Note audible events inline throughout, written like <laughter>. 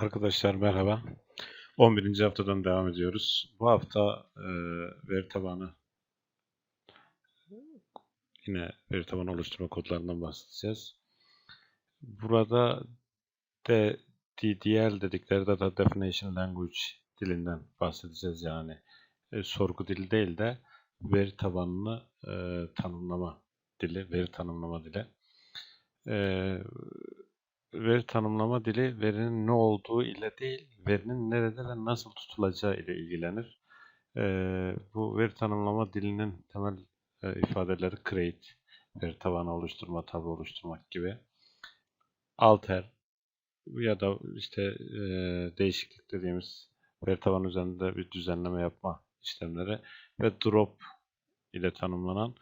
Arkadaşlar merhaba. 11. haftadan devam ediyoruz. Bu hafta e, veri tabanı yine veri tabanı oluşturma kodlarından bahsedeceğiz. Burada de DDL dedikleri Data Definition Language dilinden bahsedeceğiz yani. E, sorgu dili değil de veri tabanını e, tanımlama dili, veri tanımlama dili. E, veri tanımlama dili verinin ne olduğu ile değil, verinin nerede ve nasıl tutulacağı ile ilgilenir. Ee, bu veri tanımlama dilinin temel e, ifadeleri create, veri tabanı oluşturma, tablo oluşturmak gibi. Alter ya da işte e, değişiklik dediğimiz veri tabanı üzerinde bir düzenleme yapma işlemleri ve drop ile tanımlanan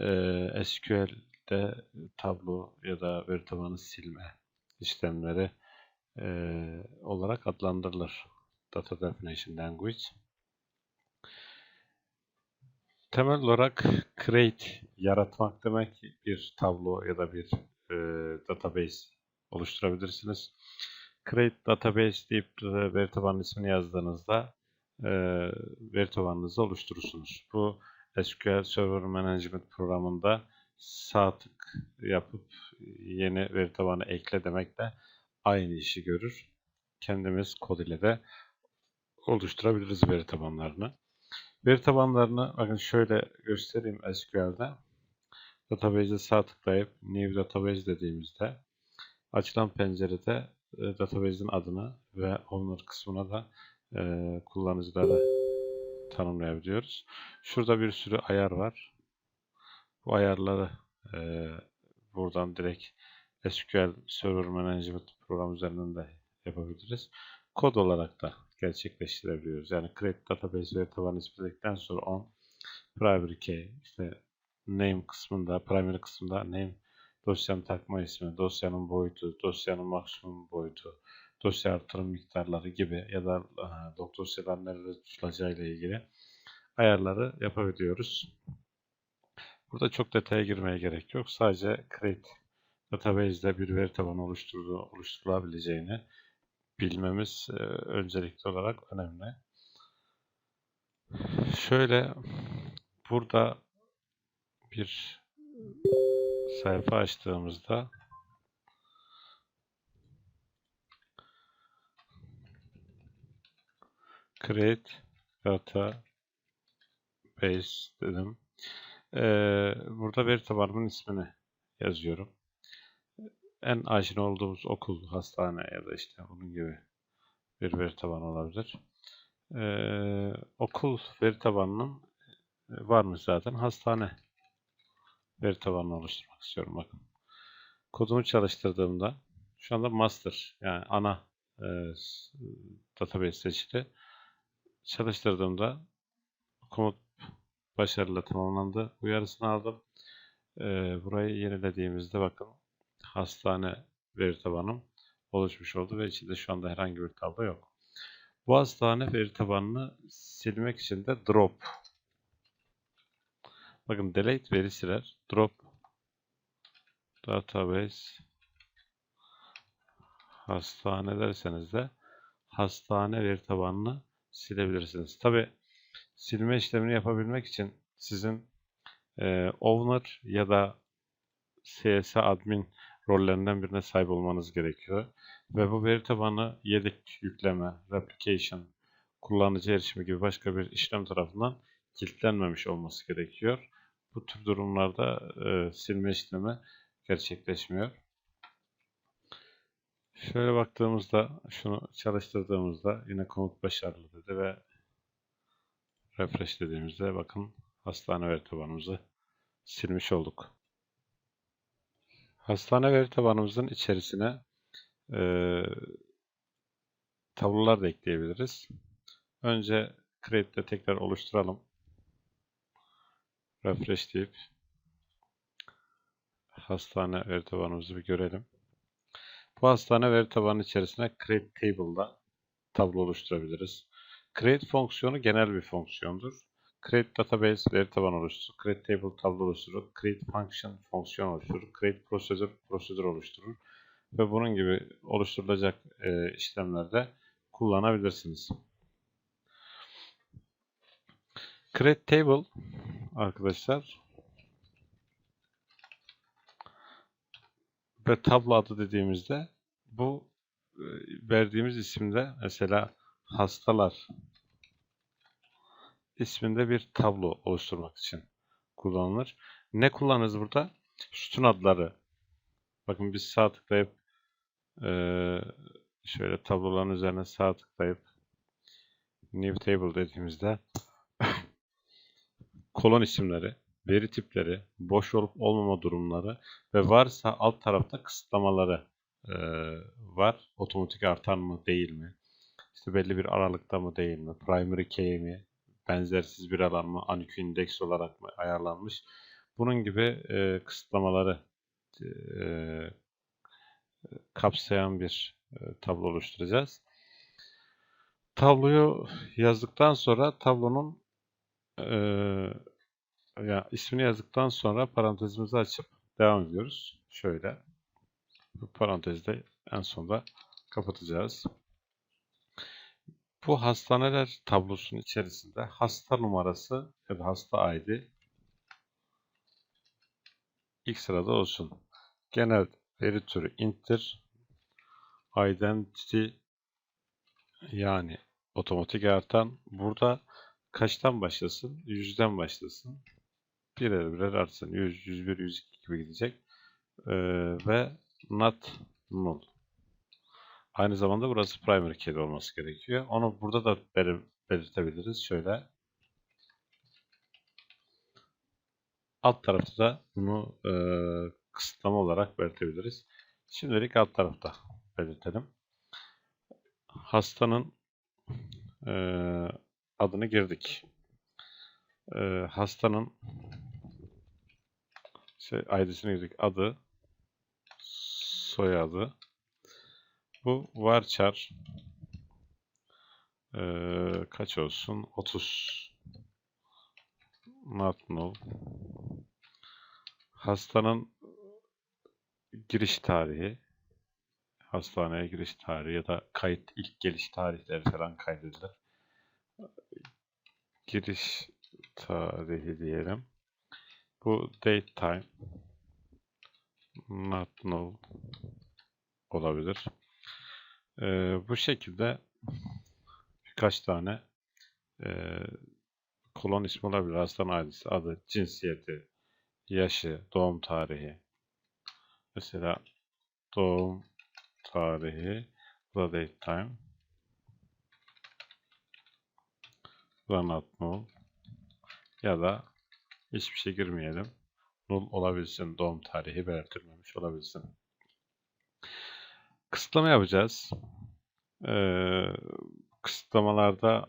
e, SQL'de tablo ya da veri tabanı silme işlemleri e, olarak adlandırılır. Data Definition Language. Temel olarak create, yaratmak demek bir tablo ya da bir e, database oluşturabilirsiniz. Create database deyip e, veri tabanının ismini yazdığınızda e, veri tabanınızı oluşturursunuz. Bu SQL Server Management programında sağ tık yapıp yeni veri tabanı ekle demekle aynı işi görür. Kendimiz kod ile de oluşturabiliriz veri tabanlarını. Veri tabanlarını bakın şöyle göstereyim SQL'de. Database'e sağ tıklayıp New Database dediğimizde açılan pencerede e, database'in adını ve owner kısmına da e, kullanıcıları tanımlayabiliyoruz. Şurada bir sürü ayar var. Bu ayarları e, buradan direkt SQL Server Management program üzerinden de yapabiliriz. Kod olarak da gerçekleştirebiliyoruz. Yani create database veri tabanı ismi sonra on primary key işte name kısmında, primary kısmında name dosyanın takma ismi, dosyanın boyutu, dosyanın maksimum boyutu, dosya artırım miktarları gibi ya da dosyalar nerede tutulacağı ile ilgili ayarları yapabiliyoruz. Burada çok detaya girmeye gerek yok. Sadece create database'de bir veri tabanı oluşturulabileceğini bilmemiz e, öncelikli olarak önemli. Şöyle burada bir sayfa açtığımızda create data base dedim. Burada veri tabanımın ismini yazıyorum. En aşina olduğumuz okul, hastane ya da işte bunun gibi bir veri tabanı olabilir. Okul veri tabanının var mı zaten? Hastane veri tabanını oluşturmak istiyorum. Bakın. Kodumu çalıştırdığımda şu anda master yani ana e, database seçili. Çalıştırdığımda komut başarılı tamamlandı. Uyarısını aldım. Ee, burayı yenilediğimizde bakın hastane veri tabanım oluşmuş oldu ve içinde şu anda herhangi bir tablo yok. Bu hastane veri tabanını silmek için de drop. Bakın delete veri siler. Drop database hastane derseniz de hastane veri tabanını silebilirsiniz. Tabi silme işlemini yapabilmek için sizin e, owner ya da CS admin rollerinden birine sahip olmanız gerekiyor. Ve bu veri tabanı yedek yükleme, replication, kullanıcı erişimi gibi başka bir işlem tarafından kilitlenmemiş olması gerekiyor. Bu tür durumlarda e, silme işlemi gerçekleşmiyor. Şöyle baktığımızda, şunu çalıştırdığımızda yine komut başarılı dedi ve refresh dediğimizde bakın hastane veri tabanımızı silmiş olduk. Hastane veri tabanımızın içerisine e, tablolar da ekleyebiliriz. Önce create'de tekrar oluşturalım. Refresh deyip hastane veri tabanımızı bir görelim. Bu hastane veri tabanı içerisine create table'da tablo oluşturabiliriz. Create fonksiyonu genel bir fonksiyondur. Create database veri tabanı oluşturur. Create table tablo oluşturur. Create function fonksiyon oluşturur. Create procedure prosedür oluşturur. ve bunun gibi oluşturulacak e, işlemlerde kullanabilirsiniz. Create Table arkadaşlar ve tablo adı dediğimizde bu e, verdiğimiz isimde mesela hastalar isminde bir tablo oluşturmak için kullanılır. Ne kullanırız burada? Sütun adları. Bakın biz sağ tıklayıp e, şöyle tabloların üzerine sağ tıklayıp New Table dediğimizde <laughs> kolon isimleri, veri tipleri, boş olup olmama durumları ve varsa alt tarafta kısıtlamaları e, var. Otomatik artan mı değil mi? İşte belli bir aralıkta mı değil mi? Primary key mi? Benzersiz bir alan mı? Unequal index olarak mı ayarlanmış? Bunun gibi e, kısıtlamaları e, kapsayan bir e, tablo oluşturacağız. Tabloyu yazdıktan sonra tablonun e, yani ismini yazdıktan sonra parantezimizi açıp devam ediyoruz. Şöyle bu parantezde en sonda kapatacağız. Bu hastaneler tablosunun içerisinde hasta numarası ya da hasta ID ilk sırada olsun. Genel veri türü int'tir. Identity yani otomatik artan. Burada kaçtan başlasın? Yüzden başlasın. Birer birer artsın. 100, 101, 102 gibi gidecek. Ee, ve not null. Aynı zamanda burası primary key olması gerekiyor. Onu burada da belir belirtebiliriz. Şöyle. Alt tarafta da bunu e, kısıtlama olarak belirtebiliriz. Şimdilik alt tarafta belirtelim. Hastanın e, adını girdik. E, hastanın şey, ID'sine girdik. Adı, soyadı. Bu varchar e, kaç olsun? 30 not null. Hastanın giriş tarihi, hastaneye giriş tarihi ya da kayıt ilk geliş tarihleri falan kaydedilir. Giriş tarihi diyelim. Bu date time not null olabilir. Ee, bu şekilde birkaç tane e, kolon ismi olabilir. Hastanın ailesi, adı, cinsiyeti, yaşı, doğum tarihi. Mesela doğum tarihi, da date time. Da not null. Ya da hiçbir şey girmeyelim. Null olabilsin, doğum tarihi belirtilmemiş olabilsin. Kısıtlama yapacağız. Ee, kısıtlamalarda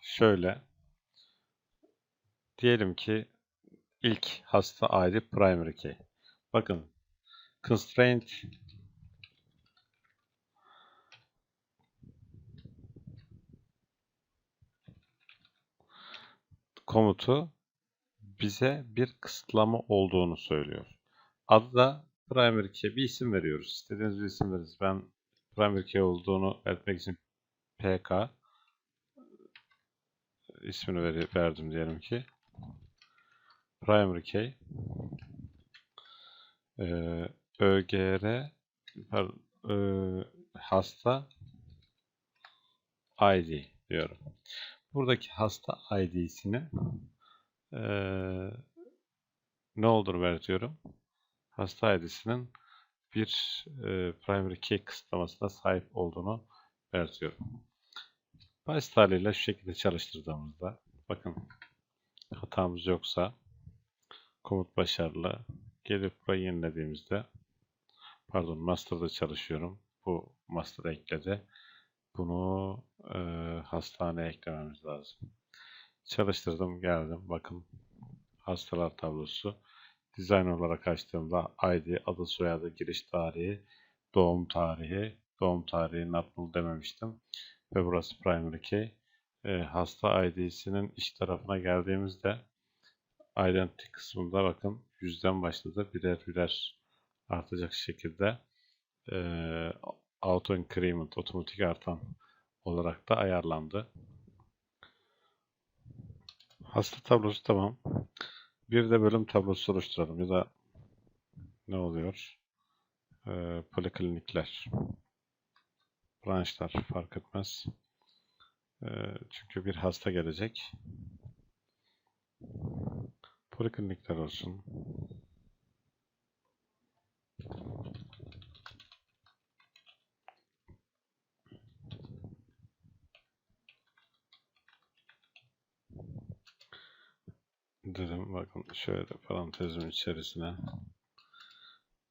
şöyle. Diyelim ki ilk hasta ID primary key. Bakın constraint komutu bize bir kısıtlama olduğunu söylüyor. Adı da primary key bir isim veriyoruz. İstediğiniz bir isim veririz. Ben primary key olduğunu belirtmek için pk ismini ver verdim diyelim ki. Primary key ee, ögr pardon, e, hasta id diyorum. Buradaki hasta id'sini e, ne olur belirtiyorum hasta ID'sinin bir e, primary key kısıtlamasına sahip olduğunu belirtiyorum. Basit haliyle şu şekilde çalıştırdığımızda bakın hatamız yoksa komut başarılı gelip burayı yenilediğimizde pardon master'da çalışıyorum. Bu master ekledi. Bunu e, hastaneye eklememiz lazım. Çalıştırdım geldim. Bakın hastalar tablosu Design olarak açtığımda ID, adı soyadı, giriş tarihi, doğum tarihi, doğum tarihi not dememiştim. Ve burası primary key. E, hasta ID'sinin iç tarafına geldiğimizde identity kısmında bakın yüzden başladı. Birer birer artacak şekilde eee auto increment otomatik artan olarak da ayarlandı. Hasta tablosu tamam. Bir de bölüm tablosu oluşturalım ya da ne oluyor? Eee poliklinikler. Branşlar fark etmez. Eee, çünkü bir hasta gelecek. Poliklinikler olsun. Bakın şöyle parantezin içerisine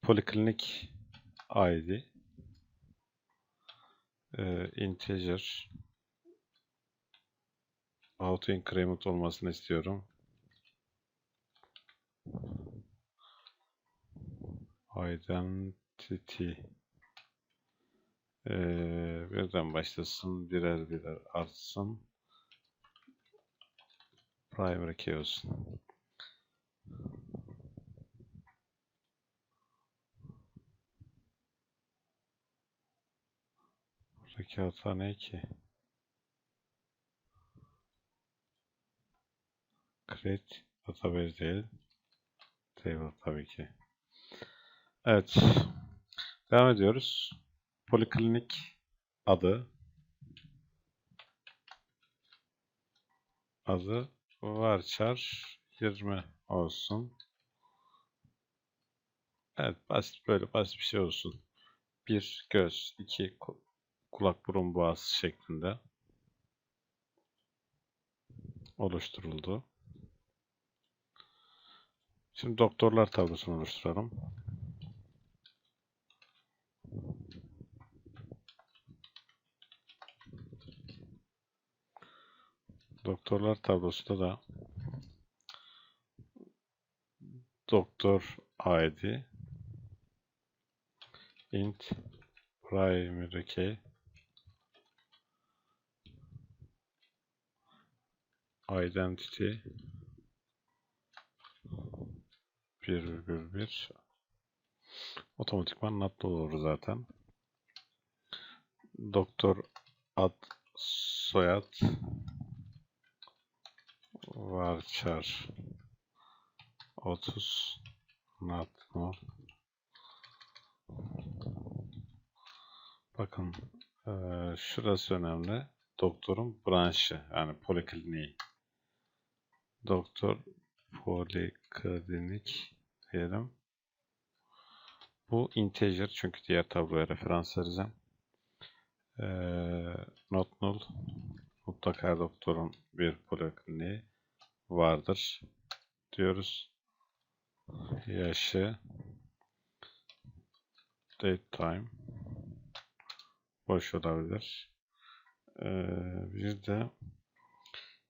poliklinik ID eee, integer auto increment olmasını istiyorum. Identity eee, birden başlasın, birer birer artsın. Primary key olsun. Buradaki hata ne ki? Create database değil. Table tabii ki. Evet. Devam ediyoruz. Poliklinik adı adı varchar 20 olsun. Evet basit böyle basit bir şey olsun. Bir göz, iki ku- kulak burun boğaz şeklinde oluşturuldu. Şimdi doktorlar tablosunu oluşturalım. Doktorlar tablosunda da doktor ID int primary key identity 1,1 otomatikman not olur zaten. Doktor ad soyad varchar 30 not null Bakın eee, şurası önemli. Doktorun branşı yani polikliniği. Doktor poliklinik diyelim. Bu integer çünkü diğer tabloya referans vereceğim. Eee not null. Mutlaka doktorun bir polikliniği vardır diyoruz. Yaşı date time boş olabilir. Ee, bir de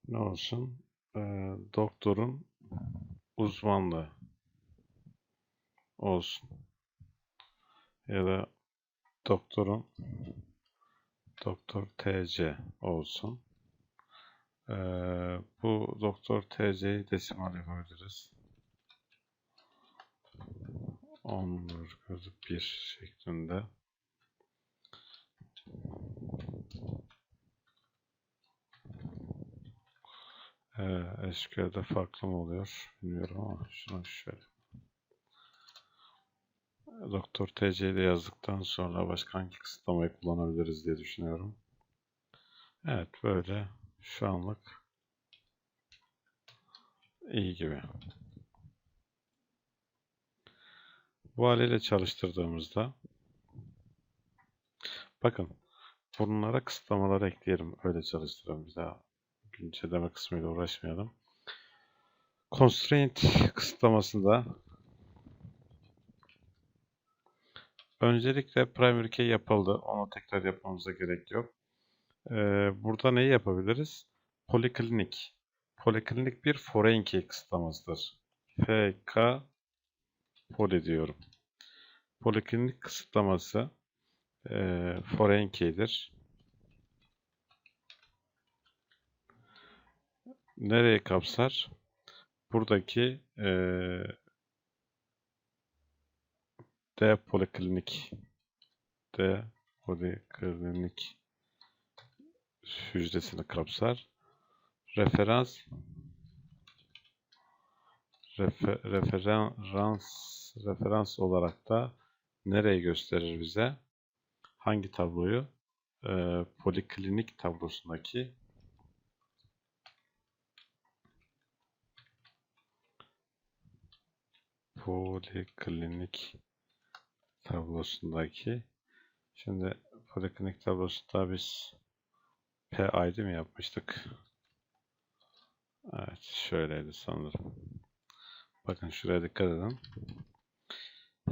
ne olsun? Ee, doktorun uzmanlığı olsun. Ya da doktorun doktor TC olsun. Ee, bu doktor TC'yi desimal yapabiliriz. 10,1 şeklinde. Ee, SQL'de farklı mı oluyor bilmiyorum ama şunu şöyle. Doktor TC'yi de yazdıktan sonra başka hangi kısıtlamayı kullanabiliriz diye düşünüyorum. Evet böyle şu anlık iyi gibi. Bu haliyle çalıştırdığımızda bakın bunlara kısıtlamalar ekleyelim. Öyle çalıştıralım. Bir daha güncelleme kısmıyla uğraşmayalım. Constraint kısıtlamasında öncelikle primary key yapıldı. Onu tekrar yapmamıza gerek yok. Ee, burada neyi yapabiliriz? Poliklinik. Poliklinik bir foreign key kısıtlamasıdır. FK poly diyorum. Poliklinik kısıtlaması e, foreign. Nereye kapsar? Buradaki e, D poliklinik D poliklinik hücresini kapsar. Referans refe, referans referans olarak da nereyi gösterir bize? Hangi tabloyu? Ee, poliklinik tablosundaki poliklinik tablosundaki şimdi poliklinik tablosunda biz PID mi yapmıştık? Evet şöyleydi sanırım. Bakın şuraya dikkat edin.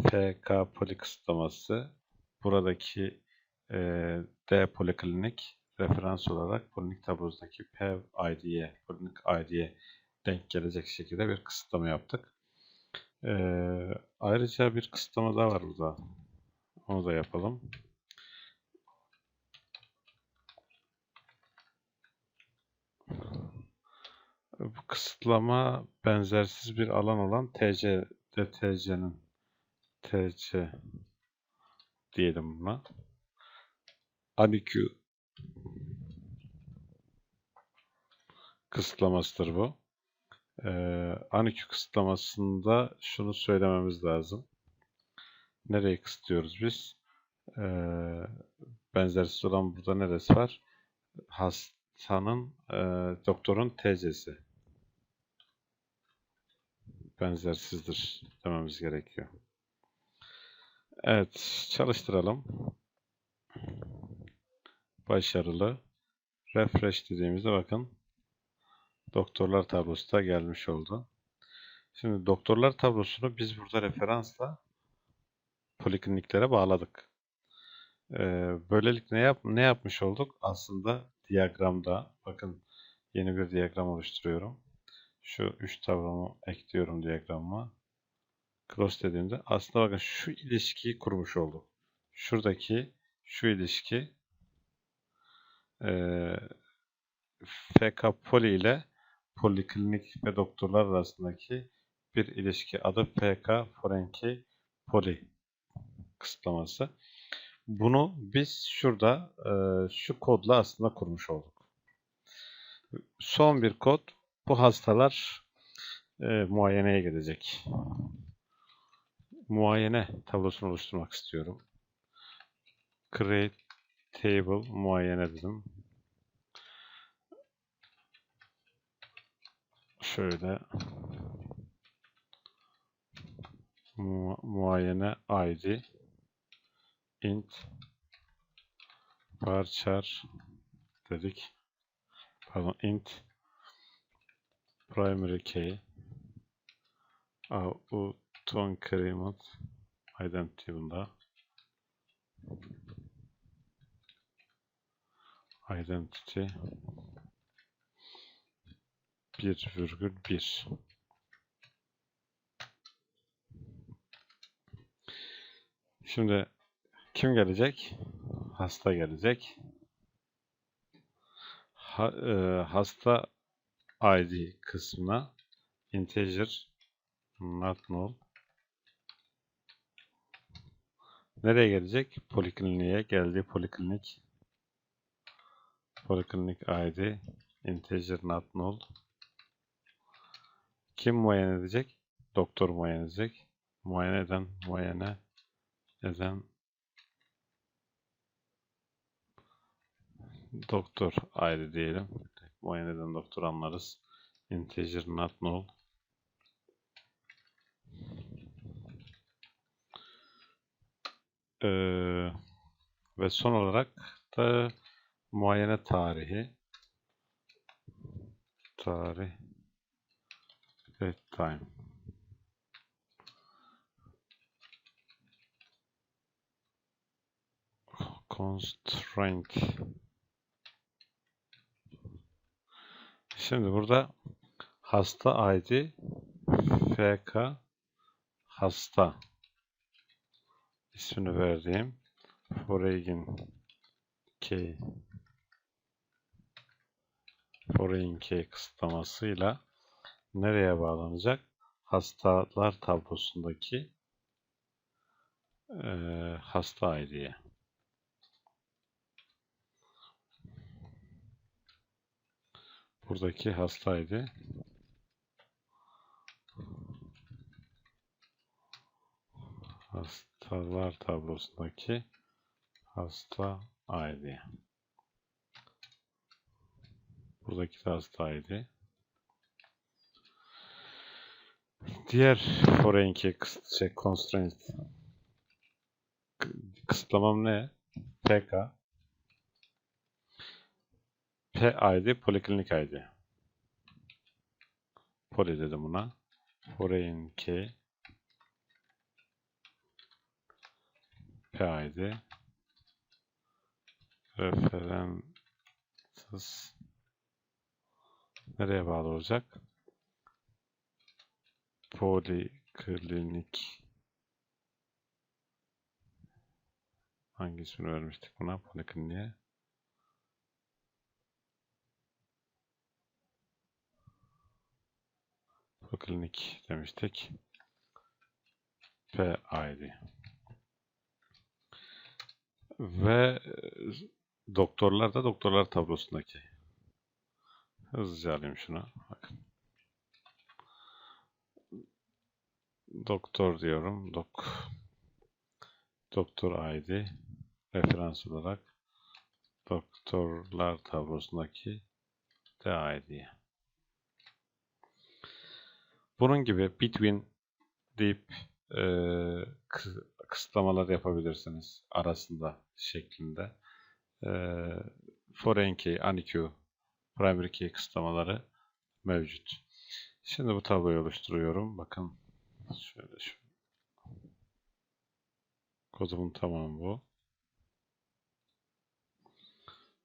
FK poli kısıtlaması buradaki e, D poliklinik referans olarak polinik tablosundaki PEV ID'ye, polinik ID'ye denk gelecek şekilde bir kısıtlama yaptık. E, ayrıca bir kısıtlama daha var burada. Onu da yapalım. Bu kısıtlama benzersiz bir alan olan TC, DTC'nin TC diyelim buna. ANIQ kısıtlamasıdır bu. Ee, ANIQ kısıtlamasında şunu söylememiz lazım. Nereyi kısıtlıyoruz biz? Ee, benzersiz olan burada neresi var? Hastanın, e, doktorun TC'si. Benzersizdir dememiz gerekiyor. Evet, çalıştıralım. Başarılı. Refresh dediğimizde bakın doktorlar tablosu da gelmiş oldu. Şimdi doktorlar tablosunu biz burada referansla polikliniklere bağladık. Ee, böylelikle ne, yap ne yapmış olduk? Aslında diyagramda bakın yeni bir diyagram oluşturuyorum. Şu üç tablomu ekliyorum diyagramıma. Cross dediğimde aslında bakın şu ilişkiyi kurmuş olduk. Şuradaki şu ilişki e, FK poli ile poliklinik ve doktorlar arasındaki bir ilişki. Adı FK forenki poli kısıtlaması. Bunu biz şurada e, şu kodla aslında kurmuş olduk. Son bir kod. Bu hastalar e, muayeneye gelecek. Muayene tablosunu oluşturmak istiyorum. Create table muayene dedim. Şöyle mu muayene id int varchar dedik. Pardon int primary key auto increment identity bunda identity 1,1 Şimdi kim gelecek? Hasta gelecek. Ha, e, hasta ID kısmına integer not null Nereye gelecek? Polikliniğe geldi. Poliklinik Poliklinik ID integer not null Kim muayene edecek? Doktor muayene edecek. Muayene eden, muayene eden doktor ayrı diyelim. Muayene eden doktor anlarız. Integer not null. Ee, ve son olarak da muayene tarihi tarih Date time. Constraint. Şimdi burada hasta ID FK hasta ismini verdiğim foreign key foreign key kısıtlamasıyla nereye bağlanacak? Hastalar tablosundaki e, hasta ID'ye. Buradaki hastaydı. Hastalar tablosundaki hasta ID. Buradaki de hasta ID. Diğer foreign key constraint kısıtlamam ne? PK PID poliklinik ID. Poli dedim buna. Foreign PID references nereye bağlı olacak? Poliklinik hangi ismini vermiştik buna? Polikliniğe. Poliklinik demiştik. PID. Ve e, doktorlar da doktorlar tablosundaki. Hızlıca alayım şunu. Bakın. Doktor diyorum. Dok. Doktor ID. Referans olarak doktorlar tablosundaki DID. Bunun gibi between deyip e, kı- kısıtlamalar yapabilirsiniz arasında şeklinde. E, foreign key, unikey, primary key kısıtlamaları mevcut. Şimdi bu tabloyu oluşturuyorum. Bakın şöyle şu. Kodumun tamamı bu.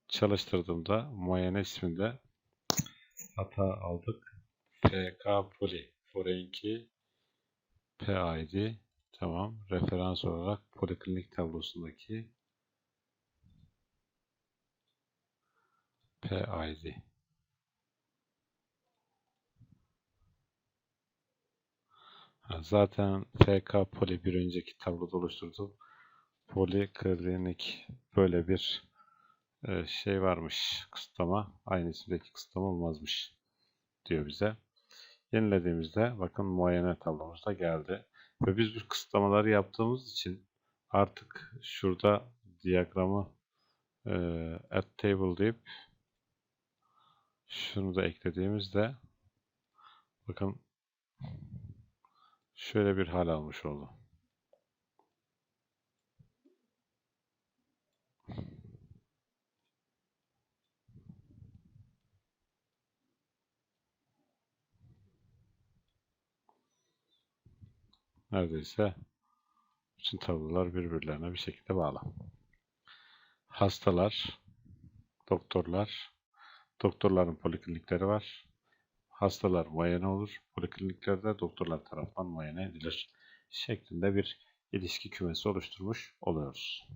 Çalıştırdığımda muayene isminde hata aldık. PK Poly. Foreign key PID tamam. Referans olarak poliklinik tablosundaki PID. Zaten FK Poly bir önceki tabloda oluşturdum. Poliklinik böyle bir e, şey varmış kısıtlama. Aynı isimdeki kısıtlama olmazmış diyor bize. Yenilediğimizde bakın muayene tablomuz da geldi. Ve biz bu kısıtlamaları yaptığımız için artık şurada diyagramı e, add table deyip şunu da eklediğimizde bakın şöyle bir hal almış oldu. Neredeyse bütün tablolar birbirlerine bir şekilde bağlı. Hastalar, doktorlar, doktorların poliklinikleri var. Hastalar muayene olur. Polikliniklerde doktorlar tarafından muayene edilir. Şeklinde bir ilişki kümesi oluşturmuş oluyoruz.